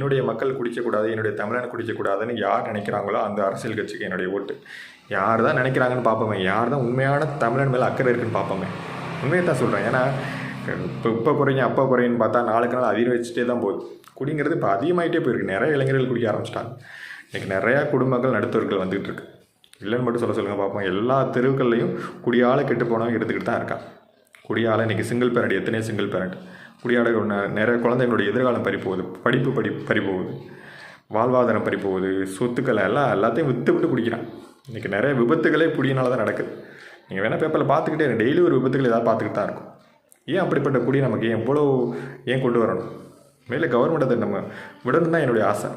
என்னுடைய மக்கள் குடிக்கக்கூடாது என்னுடைய தமிழன் குடிக்கக்கூடாதுன்னு யார் நினைக்கிறாங்களோ அந்த அரசியல் கட்சிக்கு என்னுடைய ஓட்டு. யார் தான் நினைக்கிறாங்கன்னு பார்ப்போமே யார் தான் உண்மையான தமிழன் மேலே அக்கறை இருக்குன்னு பார்ப்போமே. உண்மையை தான் சொல்கிறேன் ஏன்னா இப்போ இப்போ குறைங்க அப்போ குறைன்னு பார்த்தா நாளுக்கு நாள் அதிகரிச்சுட்டே தான் போகுது. குடிங்கிறது இப்போ அதிகமாகிட்டே போயிருக்கு. நிறைய இளைஞர்கள் குடிக்க ஆரம்பிச்சிட்டாங்க. இன்றைக்கி நிறையா குடும்பங்கள் நடுத்தவர்கள் வந்துகிட்டு இருக்கு. இல்லைன்னு மட்டும் சொல்ல சொல்லுங்கள் பார்ப்போம். எல்லா தெருவுகள்லையும் குடியால் கெட்டு போனவங்க எடுத்துக்கிட்டு தான் இருக்கான். குடியால் இன்றைக்கி சிங்கிள் பேரண்ட் எத்தனையோ சிங்கிள் பேரண்ட் குடியாடக நிறைய குழந்தைகளுடைய எதிர்காலம் பறிப்போகுது. படிப்பு படி பறிப்போகுது. வாழ்வாதாரம் பறிப்போகுது. சொத்துக்களை எல்லாம் எல்லாத்தையும் விற்று விட்டு குடிக்கிறான். இன்றைக்கி நிறைய விபத்துகளே குடியினால தான் நடக்குது. நீங்கள் வேணால் பேப்பரில் பார்த்துக்கிட்டே டெய்லி ஒரு விபத்துகள் ஏதாவது பார்த்துக்கிட்டு தான் இருக்கும். ஏன் அப்படிப்பட்ட குடி நமக்கு ஏன் இவ்வளோ ஏன் கொண்டு வரணும்? மேலே கவர்மெண்ட் அதை நம்ம விடணும் தான் என்னுடைய ஆசை.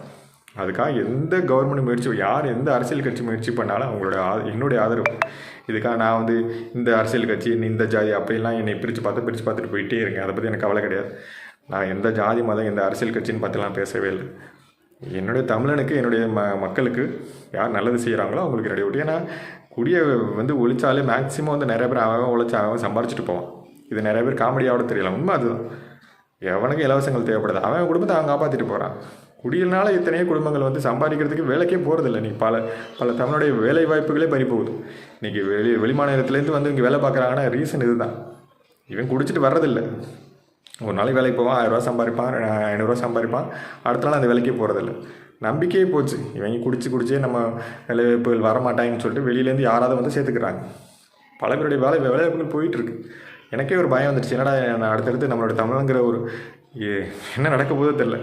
அதுக்காக எந்த கவர்மெண்ட் முயற்சி யார் எந்த அரசியல் கட்சி முயற்சி பண்ணாலும் அவங்களோட ஆ என்னுடைய ஆதரவு. இதுக்காக நான் வந்து இந்த அரசியல் கட்சி இந்த ஜாதி அப்படிலாம் என்னை பிரித்து பார்த்து பிரித்து பார்த்துட்டு போயிட்டே இருங்க. அதை பற்றி எனக்கு கவலை கிடையாது. நான் எந்த ஜாதி மதம் எந்த அரசியல் கட்சின்னு பற்றிலாம் பேசவே இல்லை. என்னுடைய தமிழனுக்கு என்னுடைய ம மக்களுக்கு யார் நல்லது செய்கிறாங்களோ அவங்களுக்கு ரெடி விட்டு ஏன்னா குடியை வந்து ஒழிச்சாலே மேக்ஸிமம் வந்து நிறைய பேர் அவன் உழைச்சி அவன் சம்பாரிச்சிட்டு போவான். இது நிறைய பேர் காமெடியோட தெரியல. உண்மை அதுதான். எவனுக்கு இலவசங்கள் தேவைப்படுது அவன் குடும்பத்தை அவன் காப்பாற்றிட்டு போகிறான் குடியினால எத்தனையோ குடும்பங்கள் வந்து சம்பாதிக்கிறதுக்கு வேலைக்கே போகிறதில்ல இன்றைக்கி பல பல தமிழுடைய வேலை வாய்ப்புகளே பறி போகுது. இன்றைக்கி வெளி வெளிமாநிலத்துலேருந்து வந்து இங்கே வேலை பார்க்குறாங்கன்னா ரீசன் இதுதான். இவன் குடிச்சிட்டு வர்றதில்ல. ஒரு நாளைக்கு வேலைக்கு போவான் ஆயிரரூவா சம்பாதிப்பான் ஐநூறுரூவா சம்பாதிப்பான். அடுத்த நாள் அந்த வேலைக்கே போகிறதில்ல நம்பிக்கையே போச்சு. இவங்க குடிச்சு குடிச்சே நம்ம வேலை வாய்ப்புகள் வரமாட்டாங்கன்னு சொல்லிட்டு வெளியிலேருந்து யாராவது வந்து சேர்த்துக்கிறாங்க. பல பேருடைய வேலை வேலைவாய்ப்புகள் போயிட்டுருக்கு. எனக்கே ஒரு பயம் வந்துடுச்சு. என்னடா நான் அடுத்தடுத்து நம்மளோட தமிழங்கிற ஒரு ஏ- என்ன நடக்க போதோ தெரில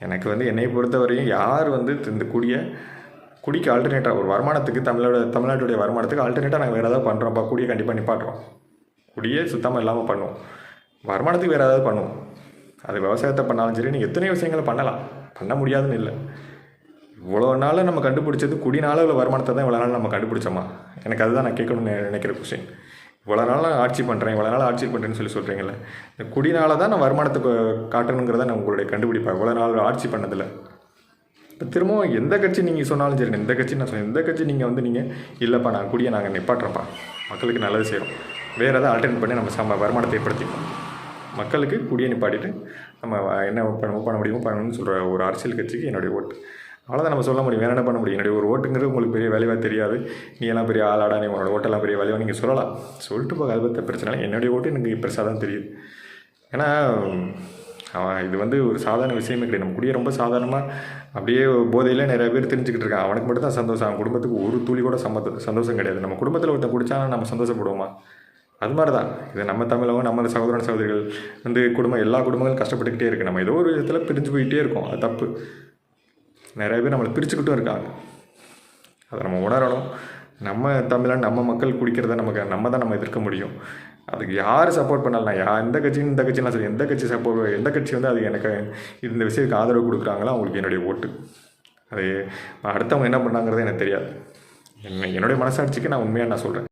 எனக்கு வந்து என்னை பொறுத்தவரையும் யார் வந்து இந்த குடியை குடிக்கு ஆல்டர்னேட்டாக ஒரு வருமானத்துக்கு தமிழோட தமிழ்நாட்டுடைய வருமானத்துக்கு ஆல்டர்னேட்டாக நாங்கள் வேறு ஏதாவது பண்ணுறோம்ப்பா குடியை கண்டிப்பாக நிப்பாட்டுறோம். குடியே சுத்தமாக இல்லாமல் பண்ணுவோம் வருமானத்துக்கு வேறு ஏதாவது பண்ணுவோம் அது விவசாயத்தை பண்ணாலும் சரி நீங்கள் எத்தனை விஷயங்களை பண்ணலாம். பண்ண முடியாதுன்னு இல்லை. இவ்வளோ நாளில் நம்ம கண்டுபிடிச்சது குடினால உள்ள வருமானத்தை தான் இவ்வளோ நாள் நம்ம கண்டுபிடிச்சோமா? எனக்கு அதுதான் நான் கேட்கணும்னு நினைக்கிற கொஸ்டின் இவ்வளோ நாள் ஆட்சி பண்ணுறேன் இவ்வளோ நாள் ஆட்சி பண்ணுறேன்னு சொல்லி சொல்கிறீங்கல்ல இந்த குடினால தான் நான் வருமானத்தை காட்டணுங்கிறத நான் உங்களுடைய கண்டுபிடிப்பேன். இவ்வளோ நாள் ஆட்சி பண்ணதில்லை இப்போ திரும்பவும் எந்த கட்சி நீங்கள் சொன்னாலும் சரி எந்த கட்சி நான் சொன்னேன். எந்த கட்சி நீங்கள் வந்து நீங்கள் இல்லைப்பா நான் குடியை நாங்கள் நிப்பாட்டுறோம்ப்பா. மக்களுக்கு நல்லது செய்கிறோம் வேறு எதாவது ஆல்டர்னேட் பண்ணி நம்ம சம வருமானத்தை ஏற்படுத்திப்போம். மக்களுக்கு குடியை நிப்பாட்டிட்டு நம்ம என்ன பண்ண பண்ண முடியுமோ பண்ணணும்னு சொல்கிற ஒரு அரசியல் கட்சிக்கு என்னுடைய ஓட்டு. அவ்வளோதான் நம்ம சொல்ல முடியும். வேற என்ன பண்ண முடியும்? என்னுடைய ஒரு ஓட்டுங்கிறது உங்களுக்கு பெரிய வேலைவாக தெரியாது. நீ எல்லாம் பெரிய ஆளாடா நீ உன்னோட ஓட்டெல்லாம் பெரிய வேலைவாக நீங்கள் சொல்லலாம். சொல்லிட்டு போக அதை பற்றி பிரச்சனை இல்லை. என்னுடைய ஓட்டு எனக்கு பெருசாக தான் தெரியுது. ஏன்னா அவன் இது வந்து ஒரு சாதாரண விஷயமே கிடையாது. நம்ம கூடிய ரொம்ப சாதாரணமாக அப்படியே போதையில் நிறைய பேர் தெரிஞ்சுக்கிட்டு இருக்கான் அவனுக்கு மட்டும் தான் சந்தோஷம். அவன் குடும்பத்துக்கு ஒரு துளி கூட சம்மத்த சந்தோஷம் கிடையாது. நம்ம குடும்பத்தில் ஒருத்தன் குடிச்சா நம்ம சந்தோஷப்படுவோமா? அது மாதிரி தான் இது நம்ம தமிழகம் நம்ம சகோதரன் சகோதரிகள் வந்து குடும்பம் எல்லா குடும்பங்களும் கஷ்டப்பட்டுக்கிட்டே இருக்குது நம்ம ஏதோ ஒரு விதத்தில் பிரிஞ்சு போயிட்டே இருக்கோம். அது தப்பு. நிறைய பேர் நம்மளை பிரிச்சுக்கிட்டும் இருக்காங்க. அதை நம்ம உணரணும். நம்ம தமிழன் நம்ம மக்கள் குடிக்கிறத நமக்கு நம்ம தான் நம்ம எதிர்க்க முடியும். அதுக்கு யார் சப்போர்ட் பண்ணலாம் யா எந்த கட்சியும் இந்த கட்சியெலாம் சரி எந்த கட்சி சப்போர்ட் எந்த கட்சி வந்து அது எனக்கு இந்த விஷயத்துக்கு ஆதரவு கொடுக்குறாங்களோ அவங்களுக்கு என்னுடைய ஓட்டு. அது அடுத்தவங்க என்ன பண்ணாங்கிறது எனக்கு தெரியாது. என்ன என்னுடைய மனசாட்சிக்கு நான் உண்மையாக நான் சொல்கிறேன்